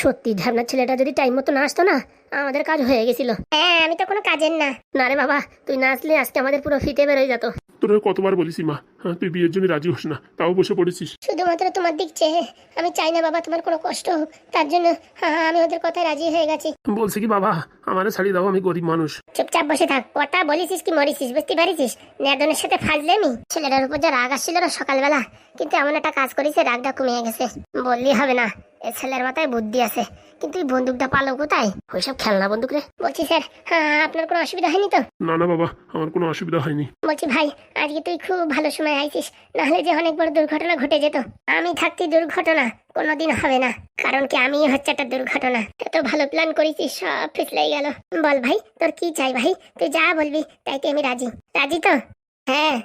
সত্যি ঢ্যাবনার ছেলেটা যদি টাইম মতো না আসতো না আমাদের কাজ হয়ে গেছিল। হ্যাঁ আমি তো কোনো কাজের না। না রে বাবা তুই না আসলে আজকে আমাদের পুরো ফিতে বেরোয় যেত। তোরা কতবার বলিস মা? হ্যাঁ তুই বিয়ের জন্য রাজি হোস না তাও বসে পড়েছিস। শুধুমাত্র তোমার দিক চেয়ে আমি চাই না বাবা তোমার কোনো কষ্ট হোক। তার জন্য হ্যাঁ, আমি ওদের কথায় রাজি হয়ে গেছি। বলছে কি বাবা আমারে ছাড়িয়ে দাও আমি গরিব মানুষ। চুপচাপ বসে থাক কথা বলিছিস কি মরিছিস বুঝতে পারিস নেদনের সাথে ফাজলেমি। ছেলেটার উপর যা রাগ আসছিল না সকালবেলা কিন্তু এমন একটা কাজ করেছে রাগটা কমিয়ে গেছে। বললি হবে না এ ছেলের মাথায় বুদ্ধি আছে। কিন্তু এই বন্দুকটা পালো কোথায়? ওইসব খেলনা বন্দুক রে। বলছি স্যার হ্যাঁ আপনার কোনো অসুবিধা হয়নি তো? না না বাবা আমার কোনো অসুবিধা হয়নি। বলছি ভাই আজকে তুই খুব ভালো সময় আইছিস নাহলে যে অনেক বড় দুর্ঘটনা ঘটে যেত। আমি থাকতে দুর্ঘটনা কোনোদিন হবে না। কারণ কি আমি হচ্ছে একটা দুর্ঘটনা। এত ভালো প্ল্যান করেছিস সব ফিসলাই গেল। বল ভাই তোর কি চাই ভাই? তুই যা বলবি তাই তাইতে আমি রাজি? রাজি তো? হ্যাঁ।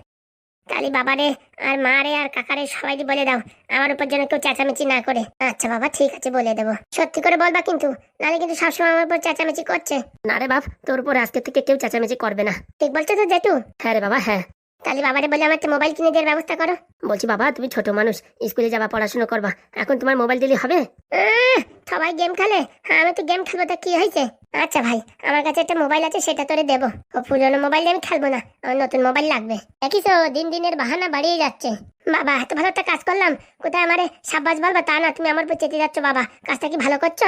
তাহলে বাবারে আর মা রে আর কাকারে সবাই বলে দাও। আমার উপর যেন কেউ চেঁচামেচি না করে। আচ্ছা বাবা ঠিক আছে বলে দেবো। সত্যি করে বলবা কিন্তু নাহলে কিন্তু সবসময় আমার উপর চেঁচামেচি করছে। না রে বাপ তোর উপর আজকে থেকে কেউ চেঁচামেচি করবে না। ঠিক বলছো তো জেঠু? হ্যাঁ রে বাবা হ্যাঁ। তাহলে বাবারে বলে আমার মোবাইল কিনে দেওয়ার ব্যবস্থা করো। বলছি, বাবা, তুমি ছোট মানুষ, স্কুলে যাবা, পড়াশোনা করবা, এখন তোমার মোবাইল দিলে হবে? সবাই গেম খেলে? হ্যাঁ আমি তো গেম খেলব, তা কি হয়েছে? আচ্ছা ভাই, আমার কাছে একটা মোবাইল আছে, সেটা তোরে দেবো। ও পুরোনো মোবাইল আমি খেলব না, আমার নতুন মোবাইল লাগবে। তো, দিন দিনের বাহানা বাড়িয়ে যাচ্ছে। বাবা, এত ভালো একটা কাজ করলাম, কোথায় আমারে সাব্বাস বলবা? তা না, তুমি আমার উপর চেতে যাচ্ছ, বাবা। কাজটা কি ভালো করছ?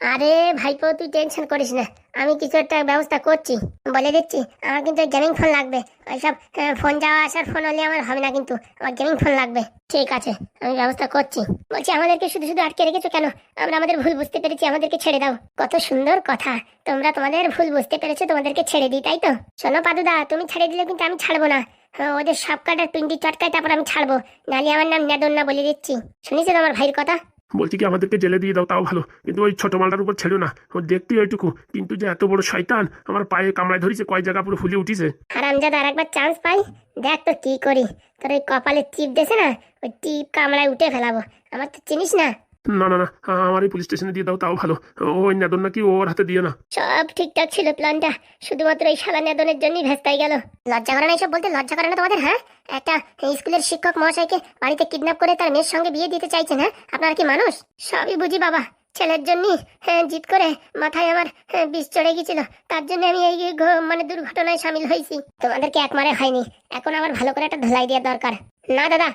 আরে ভাইপো তুই টেনশন করিস না। আমি কিছু একটা ব্যবস্থা করছি। বলে দিচ্ছি আমার কিন্তু গেমিং ফোন লাগবে। ওইসব ফোন যাওয়া আসার ফোন হলে আমার হবে না কিন্তু আমার গেমিং ফোন লাগবে। ঠিক আছে আমি ব্যবস্থা করছি। বলছি আমাদেরকে শুধু শুধু আটকে রেখেছো কেন? আমরা আমাদের ভুল বুঝতে পেরেছি আমাদেরকে ছেড়ে দাও। কত সুন্দর কথা। তোমরা তোমাদের ভুল বুঝতে পেরেছ তোমাদেরকে ছেড়ে দিই তাই তো? শোনো পাদুদা তুমি ছেড়ে দিলে কিন্তু আমি ছাড়বো না। হ্যাঁ, ওদের সব কাটার পিন্ডি চটকায় তারপর আমি ছাড়বো। নালি আমার নাম নেদন না বলে দিচ্ছি। শুনেছো তোমার ভাইয়ের কথা? বলছি কি, আমাদেরকে জেলে দিয়ে দাও, তাও ভালো। কিন্তু ওই ছোট মালটার উপর ছেড়ো না। ও দেখতে ওইটুকু কিন্তু যে এত বড় শয়তান, আমার পায়ে কামড়ায় ধরেছে, কয় জায়গা পুরো ফুলে উঠিছে। হারামজাদা আর একবার চান্স পাই, দেখ তো কি করি। তোর ওই কপালে টিপ দেছে না, ওই টিপ কামড়ায় উঠে ফেলাবো। আমার তো চিনিস না। না না না আমার এই পুলিশ স্টেশনে দিয়ে দাও তাও ভালো। ওই নেদন নাকি ওর হাতে দিও না। সব ঠিকঠাক ছিল প্ল্যানটা শুধুমাত্র এই শালা নেদনের জন্যই ভেস্তাই গেল। লজ্জা করে না এইসব বলতে? লজ্জা করে না তোমাদের হ্যাঁ? একটা স্কুলের শিক্ষক মহাশয়কে বাড়িতে কিডন্যাপ করে তার মেয়ের সঙ্গে বিয়ে দিতে চাইছেন হ্যাঁ? আপনারা কি মানুষ? সবই বুঝি বাবা। ছেলের জন্য হ্যাঁ জিত করে মাথায় আমার হ্যাঁ, বিষ চড়ে গেছিল তার জন্য আমি এই মানে দুর্ঘটনায় সামিল হয়েছি। তোমাদেরকে এক মারে হয়নি। এখন আমার ভালো করে একটা ধলাই দেওয়া দরকার। না দাদা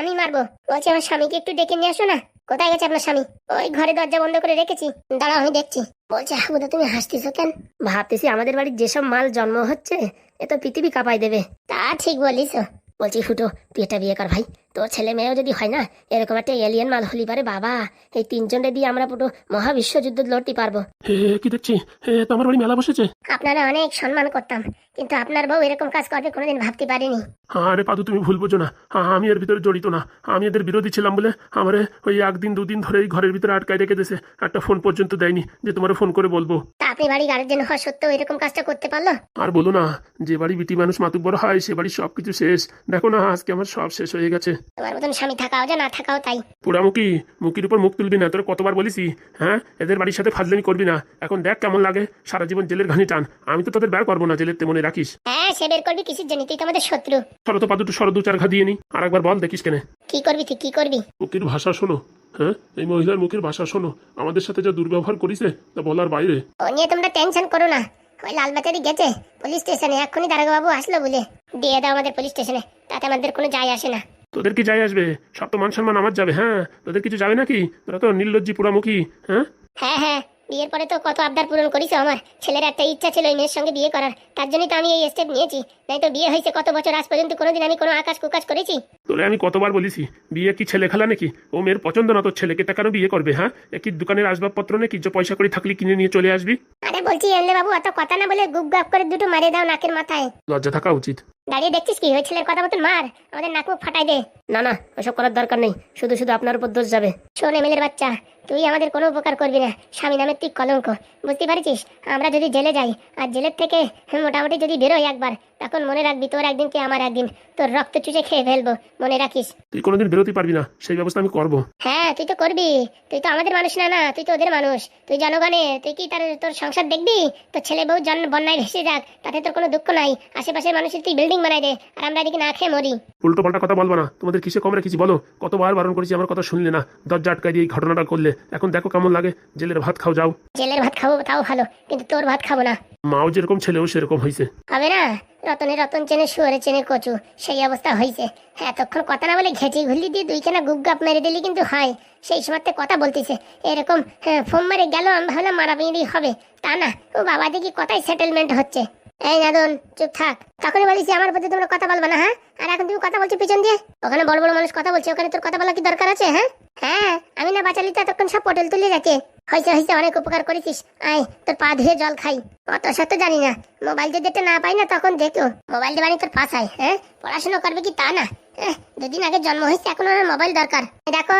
আমি মারবো। বলছি আমার স্বামীকে একটু ডেকে নিয়ে আসো না। কোথায় গেছে আপনার স্বামী? ওই ঘরে দরজা বন্ধ করে রেখেছি। দাঁড়াও, আমি দেখছি। বলছে হাবুদা তুমি হাসতেছো কেন? ভাবতেছি আমাদের বাড়ির যেসব মাল জন্ম হচ্ছে, এ তো পৃথিবী কাঁপাই দেবে। তা ঠিক বলিস। বলছি, ফুটো, তুই এটা বিয়ে কর ভাই। তোর ছেলে মেয়েও যদি হয় না এরকম একটা এলিয়েন মাল হলি পারে বাবা। এই তিনজনকে দিয়ে আমরা পুরো মহাবিশ্বযুদ্ধ লড়তে পারব। হে কি দেখছি? হে তো আমার বাড়ি মেলা বসেছে। আপনারা অনেক সম্মান করতাম কিন্তু আপনার বউ এরকম কাজ করবে কোনোদিন ভাবতে পারিনি। আরে পাদু তুমি ভুল বোঝো না। আ- আমি এর ভিতরে জড়িত না। আমি এদের বিরোধী ছিলাম বলে আমারে ওই একদিন দুদিন ধরে এই ঘরের ভিতরে আটকায় রেখে দিয়েছে। একটা ফোন পর্যন্ত দেয়নি যে তোমার ফোন করে বলব। তা আপনি বাড়ি গার্জেন হওয়া সত্ত্বেও এরকম কাজটা করতে পারল? আর বলো না যে বাড়ি বিটি মানুষ মাতুক বড় হয় সে বাড়ির সব কিছু শেষ। দেখো না আজকে আমার সব শেষ হয়ে গেছে। তোমার মতন স্বামী থাকাও যে না থাকাও তাই। পোড়ামুখী মুখির উপর মুখ তুলবি না তোর কতবার বলিসি হ্যাঁ? এদের বাড়ির সাথে ফাজলামি করবি না। এখন দেখ কেমন লাগে সারা জীবন জেলের ঘানি টান। আমি তো তোদের বের করব না জেলের তে মনে রাখিস। হ্যাঁ সে বের করবি কিসের জন্য? তুই তো আমাদের শত্রু। শরত পা দুটো দু চার ঘা দিয়ে নি। আর একবার বল দেখিস কেনে। কি করবি তুই? কি করবি? মুখের ভাষা শোনো হ্যাঁ? এই মহিলার মুখের ভাষা শোনো। আমাদের সাথে যা দুর্ব্যবহার করিছে তা বলার বাইরে। ও নিয়ে তোমরা টেনশন করো না। ওই লালবাজারি গেছে পুলিশ স্টেশনে। এক্ষুনি দারোগাবু আসলো বলে। দিয়ে দাও আমাদের পুলিশ স্টেশনে তাতে আমাদের কোনো যায় আসে না। তোদের কি যাই আসবে? সব তো মান সম্মান আমার যাবে হ্যাঁ? তোদের কিছু যাবে নাকি? তোরা তো নির্লজ্জি পোড়ামুখী হ্যাঁ? হ্যাঁ হ্যাঁ। বিয়ের পরে তো কত আবদার পূরণ করিস আমার? ছেলের একটা ইচ্ছা ছিল ওই মেয়ের সঙ্গে বিয়ে করার। তার জন্যই তো আমি এই স্টেপ নিয়েছি। নাই তো বিয়ে হয়েছে কত বছর আজ পর্যন্ত কোনোদিন আমি কোনো আকাশ কুকাশ করেছি? তোরে আমি কতবার বলেছি বিয়ে কি ছেলে খেলা নাকি? ও মেয়ের পছন্দ না তোর ছেলেকে তা কেন বিয়ে করবে হ্যাঁ? একই দোকানের আসবাবপত্র নাকি? যে পয়সা করে থাকলে কিনে নিয়ে চলে আসবি? আরে বলছি এমলে বাবু অত কথা না বলে গুপ গাপ করে দুটো মারে দাও নাকের মাথায়। লজ্জা থাকা উচিত। দাঁড়িয়ে দেখছিস কি? ওই ছেলের কথা মতন মার আমাদের নাক মুখ ফাটাই দে। না না ওসব করার দরকার নেই শুধু শুধু আপনার উপর দোষ যাবে। শোন এমএলএর বাচ্চা তুই আমাদের কোনো উপকার করবি না। স্বামী নামের তুই কলঙ্ক বুঝতে পারছিস? আমরা যদি জেলে যাই আর জেলের থেকে মোটামুটি যদি বেরোই একবার এখন মনে রাখবি তোর একদিন কি আমার একদিন। তোর রক্ত চুষে খেয়ে ফেলব মনে রাখিস। তুই কোনোদিন বেরোতে পারবি না সেই ব্যবস্থা আমি করব। হ্যাঁ তুই তো করবি। তুই তো আমাদের মানুষ না না তুই তো ওদের মানুষ। তুই জনগণে তুই কি তার তোর সংসার দেখবি? তোর ছেলে বউ জন বন্যায় ভেসে যাক তাতে তোর কোনো দুঃখ নাই। আশেপাশের মানুষের তুই বিল্ডিং বানাই দে আর আমরা এদিকে না খেয়ে মরি। উল্টো পাল্টা কথা বলব না তোমাদের কিসে কম রেখেছি বলো? কতবার বারণ করেছি আমার কথা শুনলে না। দরজা আটকাই দিয়ে এই ঘটনাটা করলে। এখন দেখো কেমন লাগে জেলের ভাত খাও যাও। জেলের ভাত খাব তাও ভালো কিন্তু তোর ভাত খাব না। মাও যেরকম ছেলেও সেরকম হয়েছে হবে না? রতনে রতন চেনে শুয়ারে চেনে কচু, সেই অবস্থা হয়েছে হ্যাঁ এতক্ষণ কথা না বলে ঘেঁচি ঘুলি দিয়ে দুইখানা গুপ গাপ মেরে দিলি কিন্তু হয়। সেই সময়তে কথা বলতেছে, এরকম ফোন মারে গেল, আমি ভাবলাম মারামারি হবে। তা না, ও বাবা দেখি কথাই সেটেলমেন্ট হচ্ছে। এই নাদন, চুপ থাক। তখনই বলিস আমার প্রতি তোমরা কথা বলবে না হ্যাঁ? আর এখন তুমি কথা বলছো পিছন দিয়ে? ওখানে বড় বড় মানুষ কথা বলছে, ওখানে তোর কথা বলা কি দরকার আছে হ্যাঁ? হ্যাঁ আমি না বাঁচালি তো এতক্ষণ সব পটল তুলে যাচ্ছে হয়েছে হয়েছে, অনেক উপকার করেছিস। আয়, তোর পা ধুয়ে জল খাই। অত শত জানি না। মোবাইল যদি না পাই না তখন দেখো মোবাইল দিয়ে বানি তোর পাশায় হ্যাঁ? পড়াশোনা করবে কি তা না? দুদিন আগে জন্ম হয়েছে এখন আমার মোবাইল দরকার। দেখো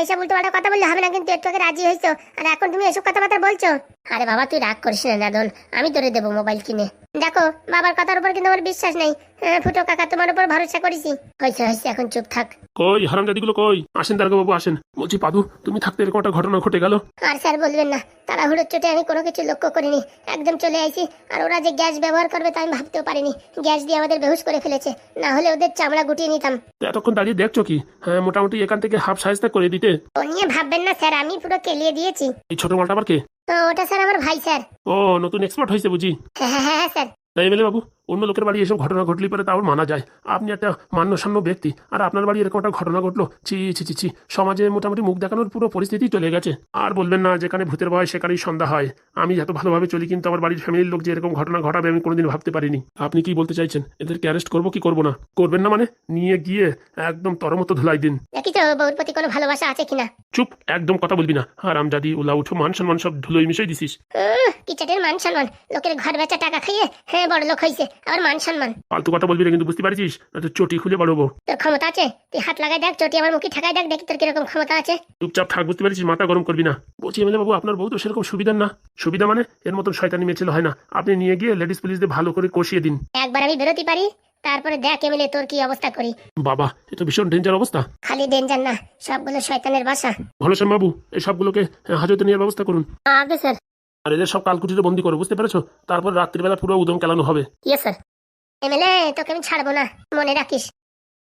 এইসব উল্টো পাল্টা কথা বললে হবে না কিন্তু একটু আগে রাজি হয়েছো। আর এখন তুমি এসব কথাবার্তা বলছো? আরে বাবা তুই রাগ করিস না দাদন আমি তোরে দেবো মোবাইল কিনে। দেখো বাবার কথার উপর কিন্তু আমার বিশ্বাস নেই। হ্যাঁ, ফুটো কাকা তোমার উপর ভরসা করেছি। হয়েছে হয়েছে এখন চুপ থাক। কই হারামজাদিগুলো কই? আসেন দারোগা বাবু আসেন। বলছি পাদু তুমি থাকতে এরকম একটা ঘটনা ঘটে গেল? আর স্যার বলবেন না তাড়াহুড়োর চোটে আমি কোনো কিছু লক্ষ্য করিনি। একদম চলে আইছি আর ওরা যে গ্যাস ব্যবহার করবে তা আমি ভাবতেও পারিনি। গ্যাস দিয়ে আমাদের বেহুশ করে ফেলেছে। না হলে ওদের চামড়া গুটিয়ে নিতাম। তো এতক্ষণ দাঁড়িয়ে দেখছ কি? হ্যাঁ মোটামুটি এখান থেকে হাফ সাইজটা করে দিতে। ও নিয়ে ভাববেন না স্যার আমি পুরো কেলিয়ে দিয়েছি। এই ছোট মালটা আবার কে? তো ওটা স্যার আমার ভাই স্যার। ও নতুন এক্সপার্ট হয়েছে বুঝি? হ্যাঁ হ্যাঁ হ্যাঁ স্যার। তাই এমএলএ বাবু অন্য লোকের বাড়ি এসব ঘটনা ঘটলি পরে তাও মানা যায়। আপনি একটা মান্যসান্য ব্যক্তি। আর আপনার বাড়ি এরকম একটা ঘটনা ঘটলো ছি ছি ছি ছি। সমাজে মোটামুটি মুখ দেখানোর পুরো পরিস্থিতি চলে গেছে। আর বলবেন না যেখানে ভূতের ভয় সেখানেই সন্ধ্যা হয়। আমি এত ভালোভাবে চলি কিন্তু আমার বাড়ির ফ্যামিলির লোক যে এরকম ঘটনা ঘটাবে আমি কোনোদিন ভাবতে পারিনি। আপনি কি বলতে চাইছেন? এদেরকে অ্যারেস্ট করব কি করব না? করবেন না মানে? নিয়ে গিয়ে একদম তরমতো ধুলাই দিন। দেখি তো বউর প্রতি কোনো ভালোবাসা আছে কিনা? চুপ একদম কথা বলবি না। আর আমজাদি ওলা উঠো মান সম্মান সব ধুলোই মিশাই দিছিস। কি চাটের মান সম্মান। লোকের ঘর বেচা টাকা খাইয়ে হ্যাঁ বড় লোক হয়েছে আবার মান সম্মান। ফালতু কথা বলবি না কিন্তু বুঝতে পারছিস? না তো চটি খুলে বাড়বো তোর ক্ষমতা আছে? তুই হাত লাগাই দেখ চটি আমার মুখে ঠেকাই দেখ দেখি তোর কীরকম ক্ষমতা আছে। চুপচাপ থাক বুঝতে পারছিস? মাথা গরম করবি না। বলছি এমএলএ বাবু আপনার বউ তো সেরকম সুবিধা না। সুবিধা মানে এর মতন শয়তানি মেয়ে ছিল হয় না। আপনি নিয়ে গিয়ে লেডিস পুলিশদের ভালো করে কষিয়ে দিন। একবার আমি বেরোতে পারি তারপরে দেখ এমএলএ তোর কি অবস্থা করি। বাবা এ তো ভীষণ ডেঞ্জার অবস্থা। খালি ডেঞ্জার না সবগুলো শয়তানের বাসা। ঘনশ্যাম বাবু এই সবগুলোকে হাজতে নেওয়ার ব্যবস্থা করুন। আগে স্যার। আর এদের সব কালকুটিতে বন্দি করো, বুঝতে পেরেছ? তারপর রাত্রিবেলা পুরো উদম কেলানো হবে। ইয়েস স্যার এমএলএ, তোকে আমি ছাড়বো না। মনে রাখিস।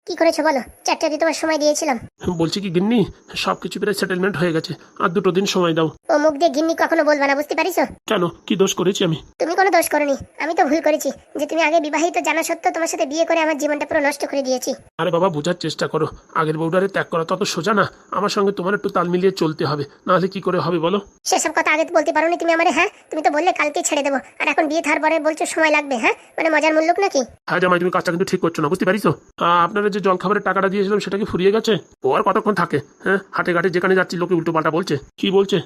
কি করেছ বলো? চারটে দিয়ে তোমার সময় দিয়েছিলাম। বলছি কি গিন্নি সব কিছু প্রায় সেটেলমেন্ট হয়ে গেছে। আর দুটো দিন সময় দাও। ও মুখ দিয়ে গিন্নি কখনো বলবা না বুঝতে পারিস কেন? কি দোষ করেছি আমি? তুমি কোনো দোষ করনি। আমি তো ভুল করেছি যে তুমি আগে বিবাহিত জানা সত্ত্বেও তোমার সাথে বিয়ে করে আমার জীবনটা পুরো নষ্ট করে দিয়েছি। আরে বাবা বোঝার চেষ্টা করো। আগের বউডারে ত্যাগ করা তত সোজা না। আমার সঙ্গে তোমার একটু তাল মিলিয়ে চলতে হবে। নাহলে কি করে হবে বলো? সেসব কথা আগে তো বলতে পারোনি তুমি আমারে হ্যাঁ? তুমি তো বললে কালকে ছেড়ে দেবো। আর এখন বিয়ে থার পরে বলছো সময় লাগবে হ্যাঁ? মানে মজার মূল্য নাকি? হ্যাঁ জামাই তুমি কাজটা কিন্তু ঠিক করছ না বুঝতে পারিছো? আপনারা যে জল খাবারের টাকাটা দিয়েছিলাম সেটা কি ফুরিয়ে গেছে? ও আর কতক্ষণ থাকে? হ্যাঁ হাটে ঘাটে যেখানে যাচ্ছি, লোকে উল্টো পাল্টা বলছে। কি বলছে?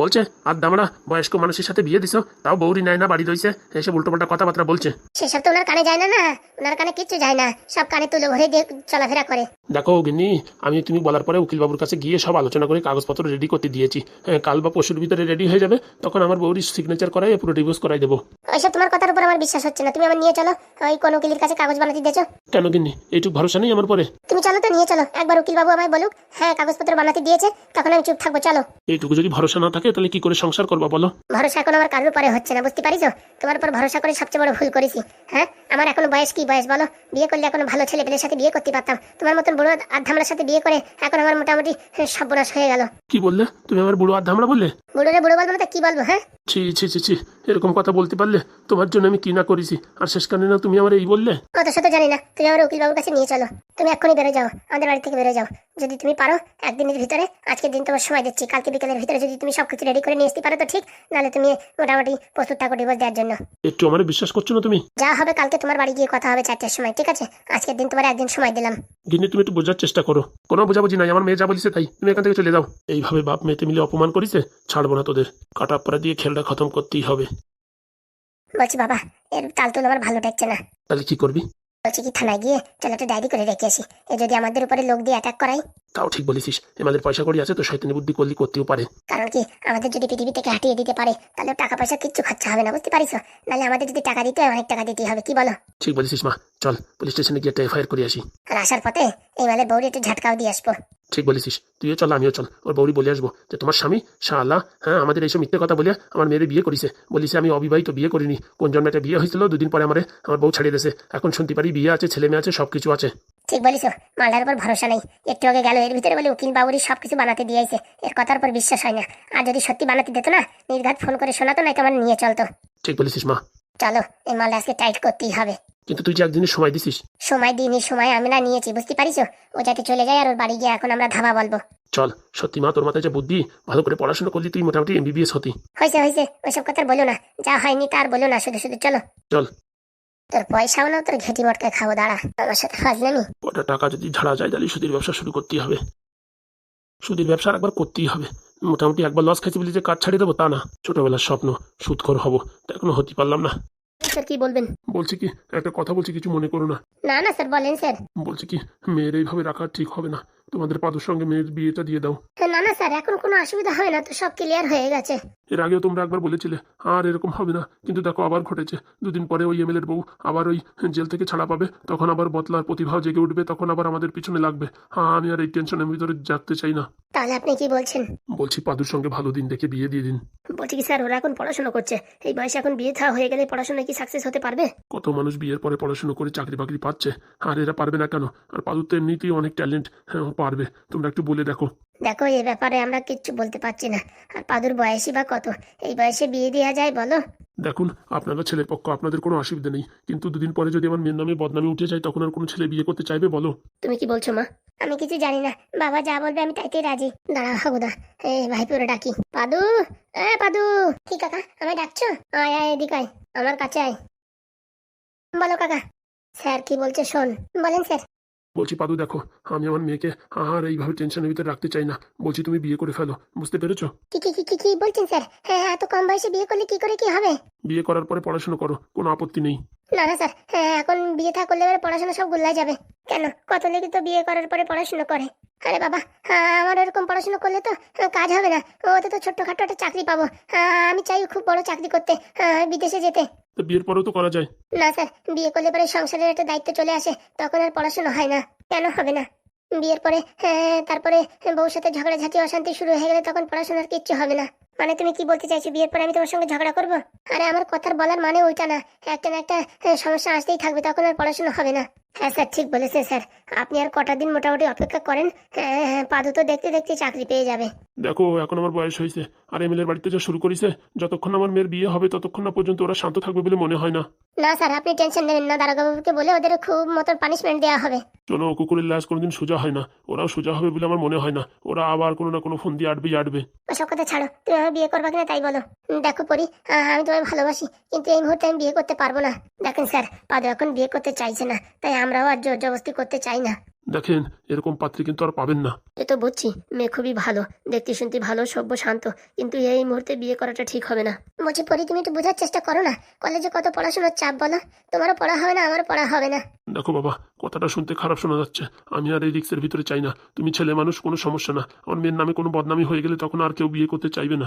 বলছে আর দামড়া বয়স্ক মানুষের সাথে বিয়ে দিছো তাও বৌরি নেয় না বাড়ি রয়েছে এসে উল্টো পাল্টা কথাবার্তা বলছে। সেসব তো ওনার কানে যায় না না ওনার কানে কিচ্ছু যায় না সব কানে তুলে ভরে দিয়ে চলাফেরা করে। দেখো গিন্নি আমি তুমি বলার পরে উকিলবাবুর কাছে গিয়ে সব আলোচনা করে কাগজপত্র রেডি করতে দিয়েছি। হ্যাঁ কাল বা পরশুর ভিতরে রেডি হয়ে যাবে তখন আমার বৌরির সিগনেচার করাই পুরো ডিভোর্স করাই দেবো। ওইসব তোমার কথার উপর আমার বিশ্বাস হচ্ছে না তুমি আমার নিয়ে চলো ওই কোন উকিলের কাছে কাগজ বানাতে দিয়েছ? কেন গিন্নি এইটুকু ভরসা নেই আমার পরে তুমি চলো তো নিয়ে চলো একবার উকিল বাবু আমায় বলুক হ্যাঁ কাগজপত্র বানাতে দিয়েছে তখন আমি চুপ থাকব চলো। এইটুকু যদি ভরসা না থাকে তাহলে কি করে সংসার করব বলো? ভরসা এখন আমার কারোর পরে হচ্ছে না বুঝতে পারিস তোমার উপর ভরসা করে সবচেয়ে বড় ভুল করেছি হ্যাঁ? আমার এখন বয়স কি বয়স বলো? বিয়ে করলে এখন ভালো ছেলে পেলের সাথে বিয়ে করতে পারতাম। তোমার মতন বুড়ো আধামড়ার সাথে বিয়ে করে এখন আমার মোটামুটি সর্বনাশ হয়ে গেল। কি বললে? তুমি আমার বুড়ো আর ধামড়া বললে? বুড়োরে বুড়ো বলব না তা কি বলব হ্যাঁ? ছি ছি ছি ছি এরকম কথা বলতে পারলে তোমার জন্য আমি কি না করেছি? আর শেষকালে না তুমি আমার এই বললে? কত শত জানি না তুমি আমার উকিল বাবুর কাছে নিয়ে চলো। তুমি এক্ষুনি বেরো যাও আমাদের বাড়ি থেকে বেরো যাও। যদি তুমি পারো একদিনের ভিতরে আজকের দিন তোমার সময় দিচ্ছি। কালকে বিকেলের ভিতরে যদি তুমি সবকিছু রেডি করে নিয়ে আসতে পারো তো ঠিক নাহলে তুমি মোটামুটি প্রস্তুত থাকো ডিভোর্স দেওয়ার জন্য। একটু আমার বিশ্বাস করছ না তুমি? যা হবে কালকে তোমার বাড়ি গিয়ে কথা হবে চারটের সময় ঠিক আছে? আজকের দিন তোমার একদিন সময় দিলাম। গিন্নি তুমি একটু বোঝার চেষ্টা করো। কোনো বোঝাবুঝি নাই আমার মেয়ে যা বলিছে তাই। তুমি এখান থেকে চলে যাও। এইভাবে বাপ মেয়েতে মিলে অপমান করিছে ছাড়বো না তোদের। কাটা পড়া দিয়ে খেলটা খতম করতেই হবে। বলছি বাবা এর তাল তুল আমার ভালো ঠেকছে না। তাহলে কি করবি? বলছি কি থানায় গিয়ে চলো একটা ডায়েরি করে রেখে আসি। এ যদি আমাদের উপরে লোক দিয়ে অ্যাটাক করাই তাও ঠিক বলেছিস। এমাদের পয়সা করি আছে তো শয়তানি বুদ্ধি করলি করতেও পারে। কারণ কি আমাদের যদি পৃথিবী থেকে হাঁটিয়ে দিতে পারে তাহলে টাকা পয়সা কিচ্ছু খরচা হবে না বুঝতে পারিস? নাহলে আমাদের যদি টাকা দিতে হয় অনেক টাকা দিতে হবে কি বলো? ঠিক বলেছিস মা। চল পুলিশ স্টেশনে গিয়ে একটা এফআইআর করে আসি। আর আসার পথে এই মালের বউরি একটু ঝাটকাও দিয়ে আসব। ঠিক বলেছিস। তুইও চল আমিও চল। ওর বৌরি বলে আসব যে তোমার স্বামী শাহ হ্যাঁ আমাদের এইসব মিথ্যে কথা বলে আমার মেয়ের বিয়ে করেছে। বলিছে আমি অবিবাহিত বিয়ে করিনি। কোন জন্মে একটা বিয়ে হয়েছিল? দুদিন পরে আমার আমার বউ ছাড়িয়ে দিয়েছে। এখন শুনতে পারি বিয়ে আছে ছেলে মেয়ে আছে সব কিছু আছে। ঠিক বলিস মালটার উপর ভরসা নেই। একটু আগে গেল এর ভিতরে বলে উকিল বাবুরি সবকিছু বানাতে দিয়েছে এর কথার উপর বিশ্বাস হয় না। আর যদি সত্যি বানাতে দিত না নির্ঘাত ফোন করে শোনাতো না তোমার নিয়ে চলতো। ঠিক বলেছিস মা। চলো এই মালটা আজকে টাইট করতেই হবে। কিন্তু তুই যে একদিনের সময় দিছিস। সময় দিইনি সময় আমরা নিয়েছি বুঝতে পারিস ও যাতে চলে যায় আর ওর বাড়ি গিয়ে এখন আমরা ধাবা বলব। চল সত্যি মা তোর মাথায় যে বুদ্ধি ভালো করে পড়াশোনা করলি তুই মোটামুটি এমবিবিএস হতি। হয়েছে হয়েছে ওইসব কথা বলো না যা হয়নি তার বলো না শুধু শুধু চলো। চল। তোর পয়সাও না তোর ঘেটি মটকে খাব দাঁড়া আমার সাথে ফাজলামি কটা টাকা যদি ঝাড়া যায় তাহলে সুদের ব্যবসা শুরু করতেই হবে। সুদের ব্যবসা একবার করতেই হবে। মোটামুটি একবার লস খাইছি বলি যে কাজ ছাড়িয়ে দেবো তা না। ছোটবেলার স্বপ্ন সুদখোর হব তা এখনও হতে পারলাম না। স্যার কি বলবেন? বলছি কি একটা কথা বলছি কিছু মনে করো না। না না স্যার বলেন স্যার। বলছি কি মেয়ের এইভাবে রাখা ঠিক হবে না। তোমাদের পাদুর সঙ্গে মেয়ের বিয়েটা দিয়ে দাও। না না স্যার এখন কোনো অসুবিধা হয় না তো সব ক্লিয়ার হয়ে গেছে। এর আগেও তোমরা একবার বলেছিলে আর এরকম হবে না কিন্তু দেখো আবার ঘটেছে। দুদিন পরে ওই এমএলএর বউ আবার ওই জেল থেকে ছাড়া পাবে তখন আবার বদলার প্রতিভাও জেগে উঠবে তখন আবার আমাদের পিছনে লাগবে। হ্যাঁ আমি আর এই টেনশনের ভিতরে জাগতে চাই না। তাহলে আপনি কি বলছেন? বলছি পাদুর সঙ্গে ভালো দিন দেখে বিয়ে দিয়ে দিন। বলছি কি স্যার ওরা এখন পড়াশোনা করছে। এই বয়সে এখন বিয়ে থা হয়ে গেলে পড়াশোনা কি সাকসেস হতে পারবে? কত মানুষ বিয়ের পরে পড়াশোনা করে চাকরি বাকরি পাচ্ছে? আর এরা পারবে না কেন? আর পাদুর তো এমনিতেই অনেক ট্যালেন্ট পারবে। তোমরা একটু বলে দেখো। দেখো এই ব্যাপারে আমরা কিচ্ছু বলতে পারছি না। আর পাদুর বয়সই বা কত? এই বয়সে বিয়ে দেওয়া যায় বলো? দেখুন আপনারা ছেলের পক্ষ আপনাদের কোনো অসুবিধা নেই। কিন্তু দুদিন পরে যদি আমার মেয়ের নামে বদনামে উঠে যায় তখন আর কোনো ছেলে বিয়ে করতে চাইবে বলো? তুমি কি বলছো মা? আমি কিছু জানি না। বাবা যা বলবে আমি তাইতেই রাজি। দাঁড়া হাগুদা। এ ভাইপুরে ডাকি। পাদু? এ পাদু! কি কাকা আমি ডাকছো? আয় আয় এদিক আয়। আমার কাছে আয়। বলো কাকা। স্যার কি বলছে শোন। বলেন স্যার। বলছি পাদু দেখো আমি আমার মেয়েকে আর এইভাবে টেনশনের ভিতরে রাখতে চাই না। বলছি তুমি বিয়ে করে ফেলো। বুঝতে পেরেছ? কি কি কি কি বলছেন স্যার? হ্যাঁ এত কম বয়সে বিয়ে করলে কি করে কি হবে? বিয়ে করার পরে পড়াশোনা করো কোনো আপত্তি নেই। না না স্যার। হ্যাঁ এখন বিয়ে থা করলে এবারে পড়াশোনা সব গুল্লাই যাবে। কেন? কত লেগে তো বিয়ে করার পরে পড়াশোনা করে। আরে বাবা হ্যাঁ, আমার এরকম পড়াশোনা করলে তো হ্যাঁ, কাজ হবে না। ওতে তো ছোট্টখাটো একটা চাকরি পাবো। হ্যাঁ, আমি চাই খুব বড় চাকরি করতে হ্যাঁ, বিদেশে যেতে। তো বিয়ের পরেও তো করা যায়। না স্যার বিয়ে করলে পরে সংসারের একটা দায়িত্ব চলে আসে তখন আর পড়াশোনা হয় না। কেন হবে না? বিয়ের পরে হ্যাঁ, তারপরে বউর সাথে ঝগড়াঝাটি অশান্তি শুরু হয়ে গেলে তখন পড়াশোনার কিচ্ছু হবে না। মানে তুমি কি বলতে চাইছো বিয়ের পরে আমি তোমার সঙ্গে ঝগড়া করব? আরে আমার কথার বলার মানে ওইটা না। একটা না একটা হ্যাঁ, সমস্যা আসতেই থাকবে তখন আর পড়াশোনা হবে না। হ্যাঁ স্যার ঠিক বলেছেন স্যার। আপনি আর কটা দিন মোটামুটি অপেক্ষা করেন হ্যাঁ হ্যাঁ পাদু তো দেখতে দেখতে চাকরি পেয়ে যাবে। দেখো এখন আমার বয়স হয়েছে আর এমএলএর বাড়িতে যা শুরু করেছে যতক্ষণ আমার মেয়ের বিয়ে হবে ততক্ষণ না পর্যন্ত ওরা শান্ত থাকবে বলে মনে হয় না। না স্যার আপনি টেনশন নেবেন না দারোগাবুকে বলে ওদের খুব মতন পানিশমেন্ট দেওয়া হবে। শোনো কুকুরের লাশ কোনোদিন সোজা হয় না ওরাও সোজা হবে বলে আমার মনে হয় না ওরা আবার কোনো না কোনো ফোন দিয়ে আটবেই আটবে। ওসব কথা ছাড়ো তুমি আমার বিয়ে করবা কিনা তাই বলো। দেখো পরি আমি তোমায় ভালোবাসি কিন্তু এই মুহূর্তে আমি বিয়ে করতে পারব না। দেখেন স্যার পাদু এখন বিয়ে করতে চাইছে না তাই আমরাও আর জোর জবস্তি করতে চাই না। দেখেন এরকম পাত্রী কিন্তু আর পাবেন না। এ তো বুঝছি মেয়ে খুবই ভালো। দেখতে শুনতে ভালো সভ্য শান্ত। কিন্তু এই মুহূর্তে বিয়ে করাটা ঠিক হবে না। বলছি পরি তুমি একটু বোঝার চেষ্টা করো না। কলেজে কত পড়াশোনার চাপ বলো? তোমারও পড়া হবে না আমারও পড়া হবে না। দেখো বাবা কথাটা শুনতে খারাপ শোনা যাচ্ছে। আমি আর এই রিক্সের ভিতরে চাই না। তুমি ছেলে মানুষ কোনো সমস্যা না। আমার মেয়ের নামে কোনো বদনামি হয়ে গেলে তখন আর কেউ বিয়ে করতে চাইবে না।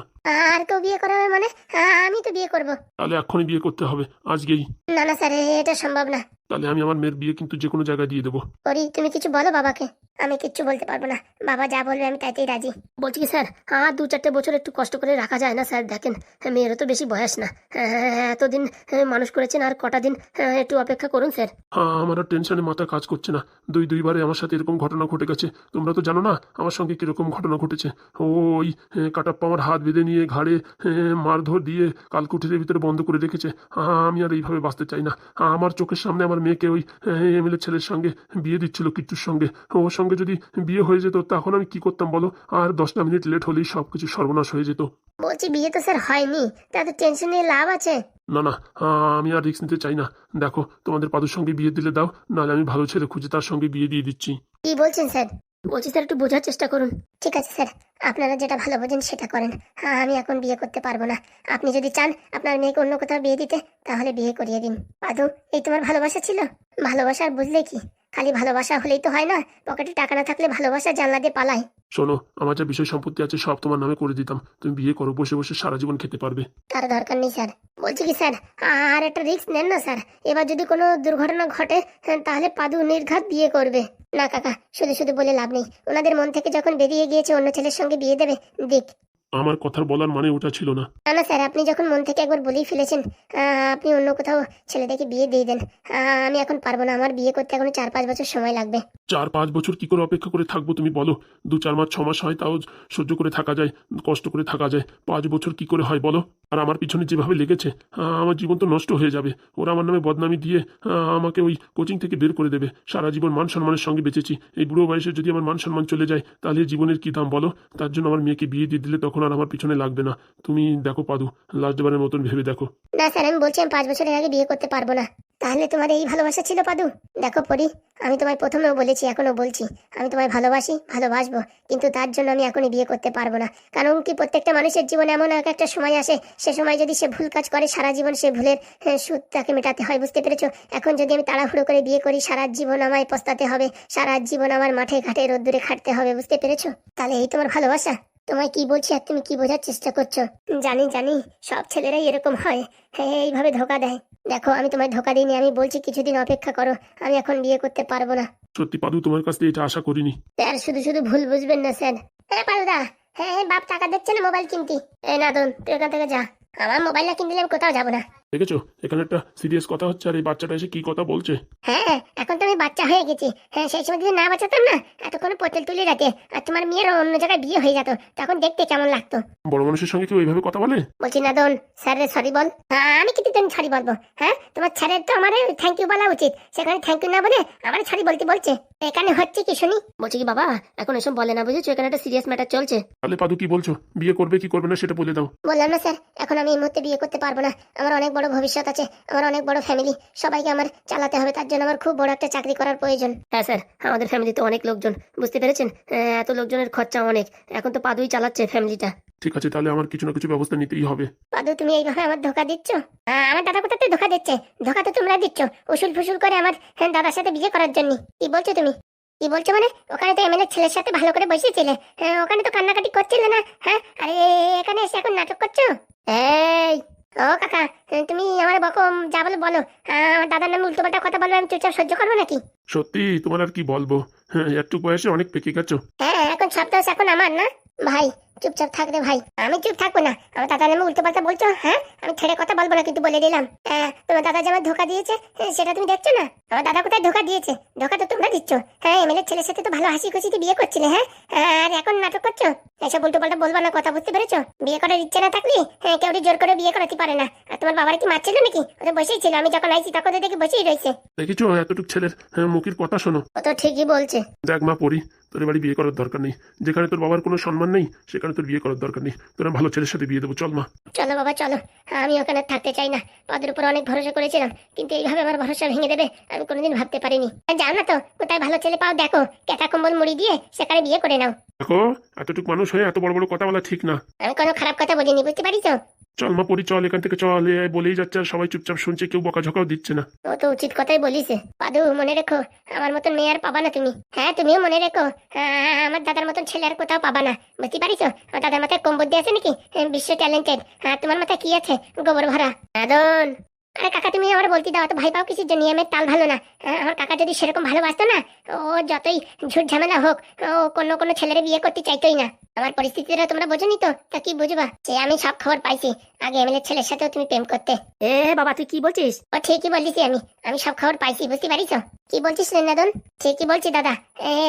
আর কেউ বিয়ে করাবে মানে? আহ, আমি তো বিয়ে করব। তাহলে এখনই বিয়ে করতে হবে আজকেই। না না স্যার এটা সম্ভব না। তাহলে আমি আমার মেয়ের বিয়ে কিন্তু যে কোনো জায়গায় দিয়ে দেবো। পরি তুমি কিছু বলো বাবাকে। আমি কিচ্ছু বলতে পারব না। বাবা যা বলবে আমি তাইতেই রাজি। বলছি কি স্যার? আর দু চারটে বছর একটু কষ্ট করে রাখা যায় না স্যার দেখেন। হ্যাঁ, মেয়েরও তো বেশি বয়স না। হ্যাঁ, হ্যাঁ, হ্যাঁ, এতদিন হ্যাঁ, মানুষ করেছেন আর কটা দিন হ্যাঁ, একটু অপেক্ষা করুন স্যার। হ্যাঁ আমার টেনশনে মাথা কাজ করছে না। দুই দুইবারে আমার সাথে এরকম ঘটনা ঘটে গেছে। তোমরা তো জানো না আমার সঙ্গে কীরকম ঘটনা ঘটেছে। ওই হ্যাঁ, কাটাপ্পা আমার হাত বেঁধে নিয়ে ঘাড়ে হ্যাঁ, মারধর দিয়ে কালকুঠির ভিতরে বন্ধ করে রেখেছে। হ্যাঁ, আমি আর এইভাবে বাঁচতে চাই না। হ্যাঁ, আমার চোখের সামনে আমার মেয়েকে ওই এমএলএ ছেলের সঙ্গে বিয়ে দিচ্ছিল কিচ্ছুর সঙ্গে। ওর সঙ্গে যদি বিয়ে হয়ে যেত তখন আমি কি করতাম বলো? আর দশটা মিনিট লেট হলেই সব কিছু সর্বনাশ হয়ে যেত। বলছি বিয়ে তো স্যার হয়নি। তাতে টেনশন নিয়ে লাভ আছে? না না আমি আর রিস্ক নিতে চাই না। দেখো তোমাদের পাদুর সঙ্গে বিয়ে দিলে দাও নাহলে আমি ভালো ছেলে খুঁজে তার সঙ্গে বিয়ে দিয়ে দিচ্ছি। কি বলছেন স্যার? বলছি স্যার একটু বোঝার চেষ্টা করুন। ঠিক আছে স্যার আপনারা যেটা ভালো বোঝেন সেটা করেন। হ্যাঁ আমি এখন বিয়ে করতে পারব না। আপনি যদি চান আপনার মেয়েকে অন্য কোথাও বিয়ে দিতে তাহলে বিয়ে করিয়ে দিন। পাদু এই তোমার ভালোবাসা ছিল? ভালোবাসার বুঝলে কি? খালি ভালোবাসা হলেই তো হয় না। পকেটে টাকা না থাকলে ভালোবাসা জানলা দিয়ে পালায় শোনো আমার যা বিষয় সম্পত্তি আছে সব তোমার নামে করে দিতাম। তুমি বিয়ে করো বসে বসে সারা জীবন খেতে পারবে। তার দরকার নেই স্যার। বলছি কি স্যার আর একটা রিস্ক নেন না স্যার। এবার যদি কোনো দুর্ঘটনা ঘটে হ্যাঁ, তাহলে পাদু নির্ঘাত বিয়ে করবে। না কাকা শুধু শুধু বলে লাভ নেই। ওনাদের মন থেকে যখন বেরিয়ে গিয়েছে অন্য ছেলের সঙ্গে বিয়ে দেবে দিক আমার কথার বলার মানে ওটা ছিল না। না না স্যার আপনি যখন মন থেকে একবার বলেই ফেলেছেন আহ, আপনি অন্য কোথাও ছেলেটাকে বিয়ে দিয়ে দেন আহ, আমি এখন পারব না আমার বিয়ে করতে এখনও চার পাঁচ বছর সময় লাগবে। চার পাঁচ বছর কি করে অপেক্ষা করে থাকব তুমি বলো? দু চার মাস ছ মাস হয় তাও সহ্য করে থাকা যায় কষ্ট করে থাকা যায়। পাঁচ বছর কি করে হয় বলো? আর আমার পিছনে যেভাবে লেগেছে আহ, আমার জীবন তো নষ্ট হয়ে যাবে। ওরা আমার নামে বদনামি দিয়ে আহ, আমাকে ওই কোচিং থেকে বের করে দেবে। সারা জীবন মান সম্মানের সঙ্গে বেঁচেছি। এই বুড়ো বয়সে যদি আমার মান সম্মান চলে যায় তাহলে জীবনের কি দাম বলো? তার জন্য আমার মেয়েকে বিয়ে দিয়ে দিলে তখন আর আমার পিছনে লাগবে না। তুমি দেখো পাদু লাস্টবারের মতন ভেবে দেখো। না স্যার আমি বলছি আমি পাঁচ বছরের আগে বিয়ে করতে পারব না। তাহলে তোমার এই ভালোবাসা ছিল পাদু? দেখো পরি আমি তোমায় প্রথমেও বলেছি এখনও বলছি আমি তোমায় ভালোবাসি ভালোবাসবো কিন্তু তার জন্য আমি এখনই বিয়ে করতে পারব না। কারণ কি প্রত্যেকটা মানুষের জীবনে এমন এক একটা সময় আসে সে সময় যদি সে ভুল কাজ করে সারা জীবন সে ভুলের হ্যাঁ, সুদ তাকে মেটাতে হয় বুঝতে পেরেছ? এখন যদি আমি তাড়াহুড়ো করে বিয়ে করি সারা জীবন আমায় পস্তাতে হবে সারা জীবন আমার মাঠে ঘাটে রোদ্দুরে খাটতে হবে বুঝতে পেরেছ? তাহলে এই তোমার ভালোবাসা? তোমায় কি বলছি আর তুমি কি বোঝার চেষ্টা করছ? জানি জানি সব ছেলেরাই এরকম হয়। হ্যাঁ এইভাবে ধোকা দেয়। দেখো আমি তোমায় ধোকা দিইনি আমি বলছি কিছুদিন অপেক্ষা করো আমি এখন বিয়ে করতে পারব না। সত্যি পাদু তোমার কাছ থেকে এটা আশা করিনি। স্যার শুধু শুধু ভুল বুঝবেন না স্যার। হ্যাঁ পারুদা হ্যাঁ হ্যাঁ বাপ টাকা দিচ্ছে না মোবাইল কিনতি? এই না দন তুই এখান থেকে যা। আমার মোবাইল না কিনলে আমি কোথাও যাব না। দেখেছ? এখানে একটা সিরিয়াস কথা হচ্ছে আর এই বাচ্চাটা এসে কি কথা বলছে? হ্যাঁ এখন তো আমি বাচ্চা হয়ে গেছি। হ্যাঁ সেই সময় যদি না বাঁচাতাম না এতক্ষণ পোটেল তুলে রাতে আর তোমার মেয়ের অন্য জায়গায় বিয়ে হয়ে যেত তখন দেখতে কেমন লাগতো? বড় মানুষের সঙ্গে কেউ এইভাবে কথা বলে? বলছি না দোন স্যারের সরি বল। হ্যাঁ, আমি কিন্তু তুমি সরি বলব। হ্যাঁ তোমার স্যারের তো আমার থ্যাংক ইউ বলা উচিত। সেখানে থ্যাংক ইউ না বলে আমার সরি বলতে বলছে। এখানে হচ্ছে কি শুনি? বলছি কি বাবা এখন এসব বলে না বুঝেছ? এখানে একটা সিরিয়াস ম্যাটার চলছে। তাহলে পাদু কি বলছো? বিয়ে করবে কি করবে না সেটা বলে দাও। বললাম না স্যার এখন আমি এই মুহূর্তে বিয়ে করতে পারব না। আমার অনেক বড় ভবিষ্যৎ আছে আমার অনেক বড় ফ্যামিলি সবাইকে আমার চালাতে হবে তার জন্য আমার খুব বড় একটা চাকরি করার প্রয়োজন। হ্যাঁ স্যার আমাদের ফ্যামিলিতে অনেক লোকজন বুঝতে পেরেছেন? এত লোকজনের খরচা অনেক এখন তো পাদুই চালাচ্ছে ফ্যামিলিটা ঠিক আছে তাহলে আমার কিছু না কিছু ব্যবস্থা নিতেই হবে। পাদু তুমি এইভাবে আমার ধোকা দিচ্ছ? আমার দাদা কোথাতে ধোকা দিচ্ছে? ধোকা তো তোমরা দিচ্ছ উসুল ফুসুল করে আমার হ্যাঁ, দাদার সাথে বিয়ে করার জন্য। কি বলছো তুমি? কি বলছো মানে? ওখানে তো এমএলএ ছেলের সাথে ভালো করে বসেছিলে। হ্যাঁ ওখানে তো কান্নাকাটি করছিলে না? হ্যাঁ আরে এখানে এসে এখন নাটক করছ? এই ও কাকা তুমি আমার বকো যা বলো বলো। আমার দাদার নামে উল্টোপাল্টা কথা বলবে আমি চুপচাপ সহ্য করব নাকি? সত্যি তোমার আর কি বলব? হ্যাঁ একটু বয়সে অনেক পেকে গেছো। হ্যাঁ এখন সব দোষ এখন আমার না? ভাই চুপচাপ থাক রে ভাই। আমি চুপ থাকব না। আমার দাদার নামে উল্টো পাল্টা বলছো হ্যাঁ? আমি ছেড়ে কথা বলব না কিন্তু বলে দিলাম। হ্যাঁ তোমার দাদা যে আমার ধোকা দিয়েছে সেটা তুমি দেখছ না? আমার দাদা কোথায় ধোকা দিয়েছে? ধোকা তো তোমরা দিচ্ছ। হ্যাঁ এমএলএ ছেলের সাথে তো ভালো হাসি খুশিতে বিয়ে করছিলে হ্যাঁ? আর এখন নাটক করছ? এসব উল্টো পাল্টা বলবা না কথা বুঝতে পেরেছ? বিয়ে করার ইচ্ছে না থাকলে হ্যাঁ কেউ জোর করে বিয়ে করাতে পারে না। আর তোমার বাবার কি মারছিল নাকি? ওদের বসেই ছিল আমি যখন আইছি তখন দেখি বসেই রয়েছে। দেখেছ এতটুকু ছেলের হ্যাঁ, মুখের কথা শোনো। ও তো ঠিকই বলছে। দেখ মা পড়ি। তোর বাড়ি বিয়ে করার দরকার নেই। যেখানে তোর বাবার কোনো সম্মান নেই সেখানে তোর বিয়ে করার দরকার নেই। তোর ভালো ছেলের সাথে বিয়ে দেবো চল মা। চলো বাবা চলো। আমি ওখানে থাকতে চাই না। পদের উপর অনেক ভরসা করেছিলাম কিন্তু এইভাবে আমার ভরসা ভেঙে দেবে আমি কোনোদিন ভাবতে পারিনি। যাও না তো কোথায় ভালো ছেলে পাও দেখো। কেটা কম্বল মুড়ি দিয়ে সেখানে বিয়ে করে নাও। দেখো এতটুকু মানুষ হয়ে এত বড় বড় কথা বলা ঠিক না। আমি কোনো খারাপ কথা বলিনি বুঝতে পারিস চল মা পড়ি চল এখান থেকে চল এ বলেই যাচ্ছে আর সবাই চুপচাপ শুনছে কেউ বকাঝকাও দিচ্ছে না। ও তো উচিত কথাই বলিছে। পাদু মনে রেখো আমার মতন মেয়ে আর পাবা না তুমি। হ্যাঁ তুমিও মনে রেখো আমার দাদার মতন ছেলে আর কোথাও পাবা না। বুঝতে পারিস আমার দাদার মাথায় কম বুদ্ধি আছে নাকি? হ্যাঁ, বিশ্ব ট্যালেন্টেড। হ্যাঁ তোমার মাথায় কি আছে? গোবর ভরা। আদন। আরে কাকা তুমি আমার বলতে দাও তো ভাই পাও কিসের জন্য? আমার তাল ভালো না। হ্যাঁ, আমার কাকা যদি সেরকম ভালোবাসতো না ও যতই ঝুট ঝামেলা হোক ও কোনো কোনো ছেলের বিয়ে করতে চাইতোই না। আমার পরিস্থিতিটা তোমরা বোঝনি তো? তা কি বুঝবা? সে আমি সব খবর পাইছি। আগে এমএলএ ছেলের সাথেও তুমি প্রেম করতে। এ বাবা তুই কি বলছিস? ও ঠিকই বলিস আমি। আমি সব খবর পাইছি বুঝতে পারিস? কি বলছিস রেনাদন ঠিকই বলছি দাদা।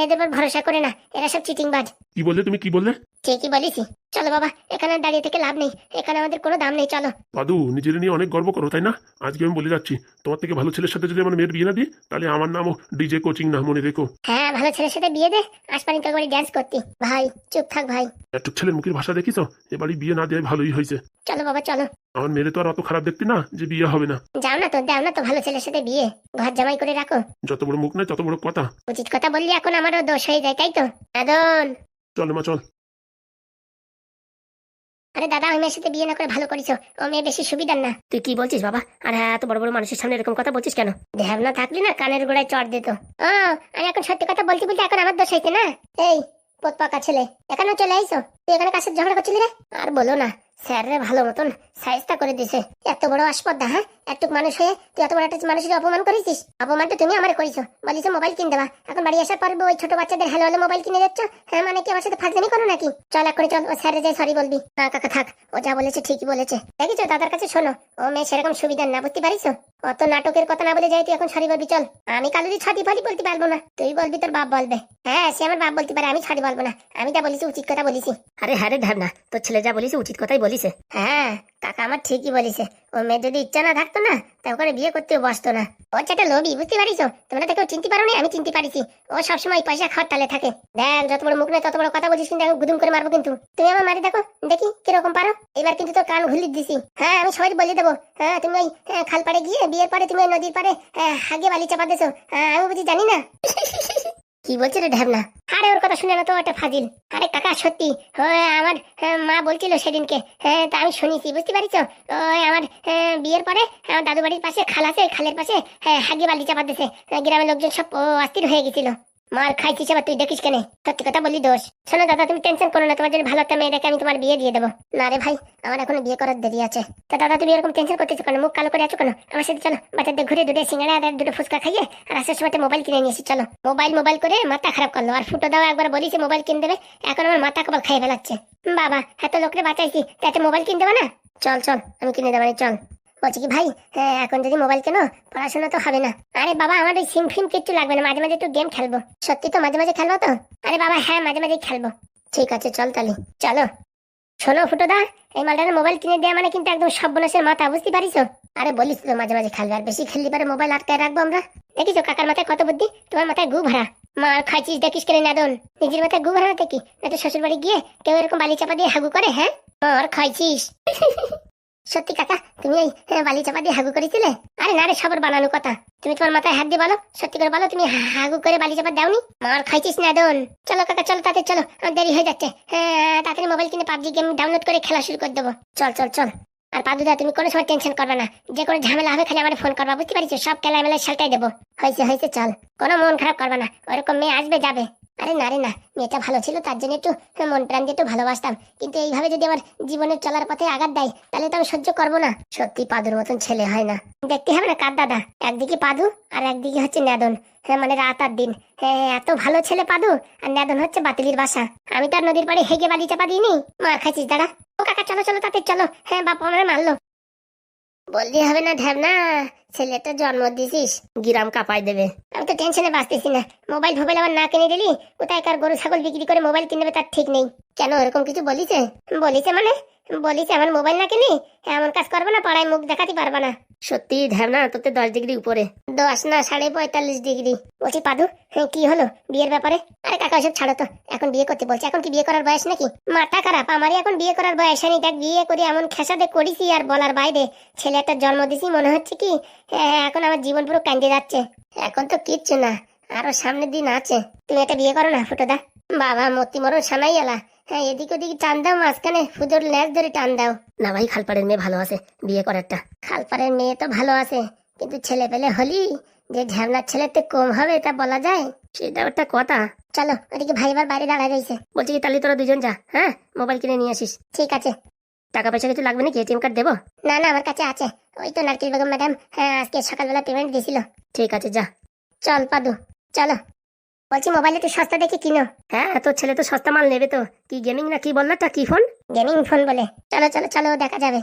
এদের উপর ভরসা করে না। এরা সব চিটিং বাজ কি বললে তুমি? কি বললে? ঠিকই বলিস চলো বাবা এখানে দাঁড়িয়ে থেকে লাভ নেই। এখানে আমাদের কোনো দাম নেই চলো। পাদু নিজের নিয়ে অনেক গর্ব করো তাই না? আজকে আমি বলে যাচ্ছি তোমার থেকে ভালো ছেলের সাথে যদি আমার মেয়ের বিয়ে না দিই তাহলে আমার নামও ডিজে কোচিং না মনে রেখো। হ্যাঁ ভালো ছেলের সাথে বিয়ে দে আসপানি তোর বাড়ি ড্যান্স করতি। ভাই চুপ থাক ভাই। একটু ছেলের মুখের ভাষা দেখিস? এবারই বিয়ে না দেওয়াই ভালোই হয়েছে। চলো বাবা চলো। আমার মেয়ে তো আর অত খারাপ দেখতে না যে বিয়ে হবে না। যাও না তো দাও না তো ভালো ছেলের সাথে বিয়ে ঘর জামাই করে রাখো। যত বড় মুখ তত বড় কথা। উচিত কথা বললি এখন আমারও দোষ হয়ে যায় তাই তো? আদন। চল মা চল। আরে দাদা ওই মেয়ের সাথে বিয়ে না করে ভালো করিছো। ও মেয়ে বেশি সুবিধার না। তুই কি বলছিস বাবা? আর হ্যাঁ এত বড় বড় মানুষের সামনে এরকম কথা বলছিস কেন? না থাকলি না কানের গোড়ায় চড় দিত। ও আমি এখন সত্যি কথা বলতে বলতে এখন আমার দোষ হয়েছে না? এই পোত পাকা ছেলে এখানেও চলে আইসো? তুই এখানে কাছে ঝগড়া করছিলি রে? আর বলো না স্যার রে ভালো মতন সাইজটা করে দিছে। এত বড় আসপদ্দা হ্যাঁ? একটু মানুষ হয়ে তুই এত বড় একটা মানুষের অপমান করেছিস? অপমানটা তুমি আমার করেছ। বলিস মোবাইল কিনে দেবা এখন বাড়ি আসার পর ওই ছোট বাচ্চাদের হ্যালো হ্যালো মোবাইল কিনে যাচ্ছ? হ্যাঁ মানে কি আমার সাথে ফাজলামি করো নাকি? চল এখন চল ও স্যারে যাই সরি বলবি। না কাকা থাক। ও যা বলেছে ঠিকই বলেছে। দেখিছো দাদার কাছে শোনো ও মেয়ে সেরকম সুবিধার না বুঝতে পারিস অত নাটকের কথা না বলে যাই তুই এখন সরি বলবি চল। আমি কালুরি ছাটি ফাটি বলতে পারব না। তুই বলবি তোর বাপ বলবে। হ্যাঁ সে আমার বাপ বলতে পারে আমি ছাড়ি বলব না। আমি যা বলেছি উচিত কথা বলেছি। আরে হ্যাঁ রে ধ্যান না। তোর ছেলে যা বলিস উচিত কথাই বলিছে। হ্যাঁ কাকা আমার ঠিকই বলেছে। ও মেয়ে যদি ইচ্ছা না থাকতো না তা ওখানে বিয়ে করতেও বসতো না। ও যেটা লোভি বুঝতে পারিস? তোমরা তাকে চিনতে পারো আমি চিনতে পারিছি। ও সবসময় পয়সা খাওয়ার তালে থাকে। দেখ যত বড় মুখ নেই তত বড় কথা বলছিস কিন্তু আমি গুদুম করে মারবো কিন্তু। তুমি আমার মারি দেখো দেখি কীরকম পারো। এবার কিন্তু তোর কান ঘুলি দিছি। হ্যাঁ আমি সবাই বলে দেবো। হ্যাঁ তুমি ওই হ্যাঁ, খাল পাড়ে গিয়ে বিয়ের পরে তুমি ওই নদীর পাড়ে হ্যাঁ, হাগে বালি চাপা দেছো। হ্যাঁ, আমি বুঝি জানি না। কি বলছে রে ঢ্যাবনা আরে ওর কথা শুনে না তো একটা ফাজিল। আরে কাকা সত্যি? আমার হ্যাঁ, মা বলছিল সেদিনকে। হ্যাঁ তা আমি শুনেছি বুঝতে পারিস ওই আমার হ্যাঁ, বিয়ের পরে আমার দাদু বাড়ির পাশে খাল আছে খালের পাশে হ্যাঁ, হাগি বালি চাপা গ্রামের লোকজন সব অস্থির হয়ে গেছিল। মার খাইছিস আবার, তুই দেখিস কেন? সত্যি কথা বলি দোষ। শোনো দাদা, তুমি টেনশন করো না, তোমার জন্য ভালো একটা মেয়ে দেখে আমি তোমার বিয়ে দিয়ে দেবো। না রে ভাই, আমার এখনও বিয়ে করার দেরি আছে। তা দাদা, তুমি এরকম টেনশন করতেছো কেন? মুখ কালো করে আছো কেন? আমার সাথে চলো, বাচ্চাদের ঘুরে দুটো সিঙ্গাড়া আর দুটো ফুচকা খাইয়ে আর আসার সময় মোবাইল কিনে নিয়ে এসি, চলো। মোবাইল মোবাইল করে মাথা খারাপ করল। আর ফুটো দাও একবার বলিছে মোবাইল কিনে দেবে, এখন আমার মাথা কপাল খাই ফেলাচ্ছে। বাবা, এত লোকরে বাঁচাইছি, তা একটা মোবাইল কিনতে দেবে না? চল চল, আমি কিনে দেবো চল। বলছি কি ভাই হ্যাঁ, এখন যদি মোবাইল কেনো পড়াশোনা তো হবে না। আরে বাবা আমার ওই সিম ফিম কিচ্ছু লাগবে না মাঝে মাঝে একটু গেম খেলব। সত্যি তো মাঝে মাঝে খেলব তো? আরে বাবা হ্যাঁ মাঝে মাঝে খেলব। ঠিক আছে চল তাহলে। চলো। শোনো ফুটোদা এই মালটার মোবাইল কিনে দেওয়া মানে কিন্তু একদম সর্বনাশের মাথা বুঝতে পারিস আরে বলিস তো মাঝে মাঝে খেলবে আর বেশি খেললি পারে মোবাইল আটকায় রাখব আমরা? দেখিস কাকার মাথায় কত বুদ্ধি? তোমার মাথায় গু ভরা। মার খাইছিস দেখিস কেন নাদন। নিজের মাথায় গু ভরা না দেখি একটা শ্বশুর বাড়ি গিয়ে কেউ এরকম বালি চাপা দিয়ে হাগু করে হ্যাঁ? মার খাইছিস। সত্যি কাকা তুমি ওই হ্যাঁ, বালি চাপা দিয়ে হাগু করেছিলে? আরে না রে সবার বানানো কথা। তুমি তোমার মাথায় হাত দিয়ে বলো সত্যি করে বলো তুমি হাগু করে বালি চাপা দাওনি? মার খাইছিস না দন। চলো কাকা চলো তাতে চলো। আমার দেরি হয়ে যাচ্ছে। হ্যাঁ তাড়াতাড়ি মোবাইল কিনে পাবজি গেম ডাউনলোড করে খেলা শুরু করে দেবো। চল চল চল। আর পাদুদা তুমি কোনো সময় টেনশন করবে না। যে কোনো ঝামেলা হবে খালি আমার ফোন করবা বুঝতে পারছ? সব খেলা মেলায় সালটাই দেবো। হয়েছে হয়েছে চল। কোনো মন খারাপ করবে না। ওরকম মেয়ে আসবে যাবে। আরে না রে না, মেয়েটা ভালো ছিল, তার জন্য একটু মন প্রাণ দিয়ে একটু ভালোবাসতাম। কিন্তু এইভাবে যদি আমার জীবনের চলার পথে আঘাত দেয়, তাহলে তো আমি সহ্য করব না। সত্যি পাদুর মতন ছেলে হয় না। দেখতে হবে না কার দাদা। একদিকে পাদু আর একদিকে হচ্ছে ন্যাদন। হ্যাঁ মানে রাত আর দিন। হ্যাঁ এত ভালো ছেলে পাদু আর ন্যাদন হচ্ছে বাতিলির বাসা। আমি তার নদীর পাড়ে হেগে বালি চাপা দিইনি। মার খাইছিস দাদা। ও কাকা, চলো চলো, তাতে চলো। হ্যাঁ বাপ আমার মারলো। বললি হবে না ঢ্যাবনা ছেলেটা জন্ম দিছিস, গিরাম কাপাই দেবে। আমি তো টেনশনে বাঁচতেছি না, মোবাইল ফোবাইল আবার না কিনে দিলি, কোথায় কার গরু ছাগল বিক্রি করে মোবাইল কিনবে তার ঠিক নেই। কেন, এরকম কিছু বলিছে? বলিছে মানে? বলিছে আমার মোবাইল না কিনি, এমন কাজ করবে না, পাড়ায় মুখ দেখাতে পারবা না। সত্যি ধ্যান তোর দশ ডিগ্রি উপরে। দশ না সাড়ে পঁয়তাল্লিশ ডিগ্রি। বলছি পাদু হ্যাঁ কি হলো বিয়ের ব্যাপারে? আরে কাকা সব ছাড়ো তো এখন বিয়ে করতে বলছে। এখন কি বিয়ে করার বয়স নাকি? মাথা খারাপ আমারই এখন বিয়ে করার বয়স। হয়নি দেখ বিয়ে করে এমন খেসাতে করেছি আর বলার বাইরে। ছেলে একটা জন্ম দিছি মনে হচ্ছে কি? হ্যাঁ, এখন আমার জীবন পুরো কান্দে যাচ্ছে। এখন তো কিচ্ছু না আরও সামনের দিন আছে। তুমি একটা বিয়ে করো না ফুটোদা বাবা মতি মরণ সানাই এলা। হ্যাঁ এদিক ওদিক টান দাও মাঝখানে পুজোর লেজ ধরে টান দাও। না ভাই খালপাড়ের মেয়ে ভালো আছে বিয়ে করারটা খালপাড়ের মেয়ে তো ভালো আছে কিন্তু ছেলে পেলে হলি যে ঝামলার ছেলেতে কম হবে তা বলা যায়? সেটা একটা কথা। চলো ওদিকে ভাই এবার বাইরে দাঁড়ায় রয়েছে বলছি কি তাহলে তোরা দুজন যা হ্যাঁ? মোবাইল কিনে নিয়ে আসিস। ঠিক আছে। টাকা পয়সা কিছু লাগবে নাকি? এটিএম কার্ড দেবো? না না আমার কাছে আছে। ওই তো নারকেল বেগম ম্যাডাম হ্যাঁ আজকে সকালবেলা পেমেন্ট দিয়েছিল। ঠিক আছে যা। চল পাদু চলো। বলছি মোবাইল একটু সস্তা দেখে কিনো। হ্যাঁ তোর ছেলে তো সস্তা মাল নেবে তো। কি গেমিং না কি বলল তা কি ফোন গেমিং ফোন বলে। চলো চলো চলো দেখা যাবে।